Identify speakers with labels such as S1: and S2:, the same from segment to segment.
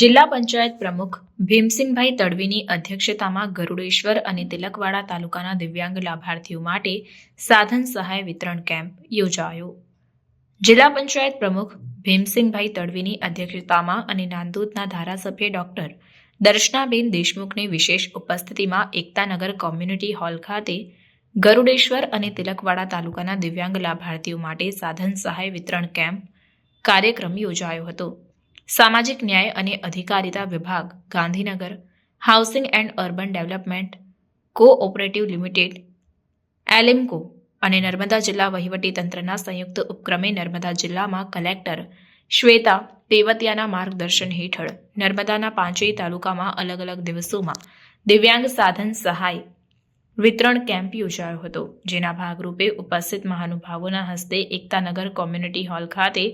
S1: જિલ્લા પંચાયત પ્રમુખ ભીમસિંહભાઈ તડવીની અધ્યક્ષતામાં ગરુડેશ્વર અને તિલકવાડા તાલુકાના દિવ્યાંગ લાભાર્થીઓ માટે સાધન સહાય વિતરણ કેમ્પ યોજાયો. જિલ્લા પંચાયત પ્રમુખ ભીમસિંહભાઈ તડવીની અધ્યક્ષતામાં અને નાંદોદના ધારાસભ્ય ડોક્ટર દર્શનાબેન દેશમુખની વિશેષ ઉપસ્થિતિમાં એકતાનગર કોમ્યુનિટી હોલ ખાતે ગરુડેશ્વર અને તિલકવાડા તાલુકાના દિવ્યાંગ લાભાર્થીઓ માટે સાધન સહાય વિતરણ કેમ્પ કાર્યક્રમ યોજાયો હતો. સામાજિક ન્યાય અને અધિકારિતા વિભાગ, Gandhinagar housing and urban development cooperative limited ALIMCO અને નર્મદા જિલ્લા વહીવટીતંત્રના સંયુક્ત ઉપક્રમે નર્મદા જિલ્લામાં કલેક્ટર શ્વેતા તેવતિયાના માર્ગદર્શન હેઠળ નર્મદાના પાંચેય તાલુકામાં અલગ અલગ દિવસોમાં દિવ્યાંગ સાધન સહાય વિતરણ કેમ્પ યોજાયો હતો, જેના ભાગરૂપે ઉપસ્થિત મહાનુભાવોના હસ્તે એકતાનગર કોમ્યુનિટી હોલ ખાતે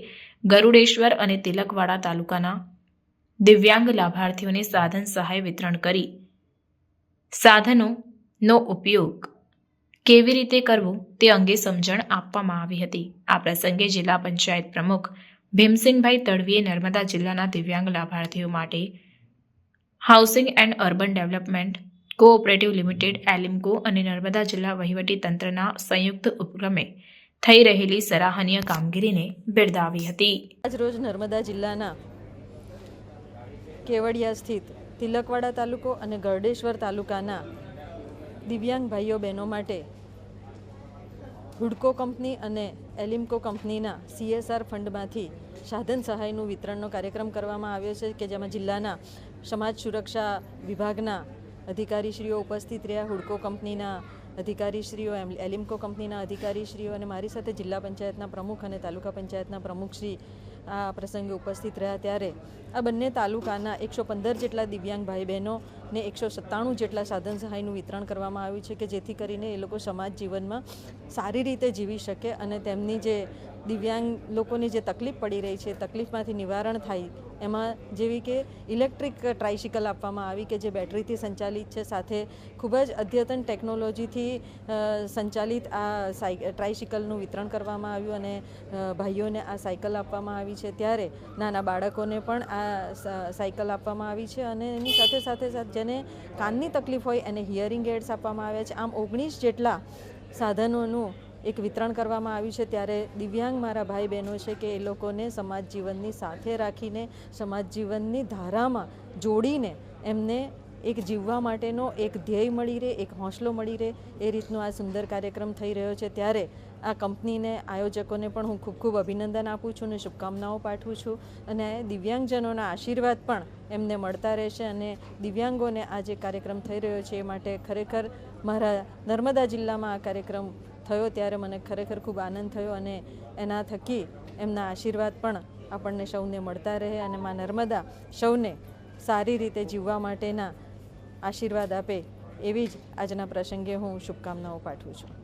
S1: ગરુડેશ્વર અને તિલકવાડા તાલુકાના દિવ્યાંગ લાભાર્થીઓને સાધન સહાય વિતરણ કરી. સાધનોનો ઉપયોગ કેવી રીતે કરવો તે અંગે સમજણ આપવામાં આવી હતી. આ પ્રસંગે જિલ્લા પંચાયત પ્રમુખ ભીમસિંહભાઈ તડવીએ નર્મદા જિલ્લાના દિવ્યાંગ લાભાર્થીઓ માટે housing and urban development cooperative limited ALIMCO અને નર્મદા જિલ્લા વહીવટી તંત્રના સંયુક્ત ઉપક્રમે થઈ રહેલી સરાહનીય કામગીરીને બિરદાવી હતી.
S2: આજ રોજ નર્મદા જિલ્લાના કેવડિયા સ્થિત તિલકવાડા તાલુકો અને ગરડેશ્વર તાલુકાના દિવ્યાંગ ભાઈઓ બહેનો માટે હુડકો કંપની અને એલિમ્કો કંપનીના સીએસઆર ફંડમાંથી સાધન સહાયનું વિતરણનો કાર્યક્રમ કરવામાં આવ્યો છે કે જેમાં જિલ્લાના સમાજ સુરક્ષા વિભાગના અધિકારીશ્રીઓ ઉપસ્થિત રહ્યા. હુડકો કંપનીના અધિકારીશ્રીઓ, એમ, એલિમ્કો કંપનીના અધિકારીશ્રીઓ અને મારી સાથે જિલ્લા પંચાયતના પ્રમુખ અને તાલુકા પંચાયતના પ્રમુખશ્રી આ પ્રસંગે ઉપસ્થિત રહ્યા ત્યારે આ બંને તાલુકાના એકસો પંદર જેટલા દિવ્યાંગ ભાઈ બહેનો ને એકસો સત્તાણું જેટલા સાધન સહાયનું વિતરણ કરવામાં આવ્યું છે કે જેથી કરીને એ લોકો સમાજ જીવનમાં સારી રીતે જીવી શકે અને તેમની જે દિવ્યાંગ લોકોની જે તકલીફ પડી રહી છે, તકલીફમાંથી નિવારણ થાય, એમાં જેવી કે ઇલેક્ટ્રિક ટ્રાઇસિકલ આપવામાં આવી કે જે બેટરીથી સંચાલિત છે, સાથે ખૂબ જ અદ્યતન ટેકનોલોજીથી સંચાલિત આ સાઈ, ટ્રાઇસિકલનું વિતરણ કરવામાં આવ્યું અને ભાઈઓને આ સાયકલ આપવામાં આવી છે. ત્યારે નાના બાળકોને પણ આ સાયકલ આપવામાં આવી છે અને એની સાથે સાથે જેને કાનની તકલીફ હોય એને હિયરિંગ એડ્સ આપવામાં આવ્યા છે. આમ ઓગણીસ જેટલા સાધનોનું એક વિતરણ કરવામાં આવ્યું છે ત્યારે દિવ્યાંગ મારા ભાઈ બહેનો છે કે એ લોકોને સમાજ જીવનની સાથે રાખીને, સમાજ જીવનની ધારામાં જોડીને એમને એક જીવવા માટેનો એક ધ્યેય મળી રહે, એક હોંસલો મળી રહે. એ રીતનો આ સુંદર કાર્યક્રમ થઈ રહ્યો છે. ત્યારે આ કંપનીને, આયોજકોને પણ હું ખૂબ ખૂબ અભિનંદન આપું છું અને શુભકામનાઓ પાઠવું છું. અને દિવ્યાંગજનોના આશીર્વાદ પણ એમને મળતા રહેશે અને દિવ્યાંગોને આ જે કાર્યક્રમ થઈ રહ્યો છે એ માટે ખરેખર મારા નર્મદા જિલ્લામાં આ કાર્યક્રમ થયો ત્યારે મને ખરેખર ખૂબ આનંદ થયો અને એના થકી એમના આશીર્વાદ પણ આપણને સૌને મળતા રહે અને મા નર્મદા સૌને સારી રીતે જીવવા માટેના આશીર્વાદ આપે એવી જ આજના પ્રસંગે હું શુભકામનાઓ પાઠવું છું.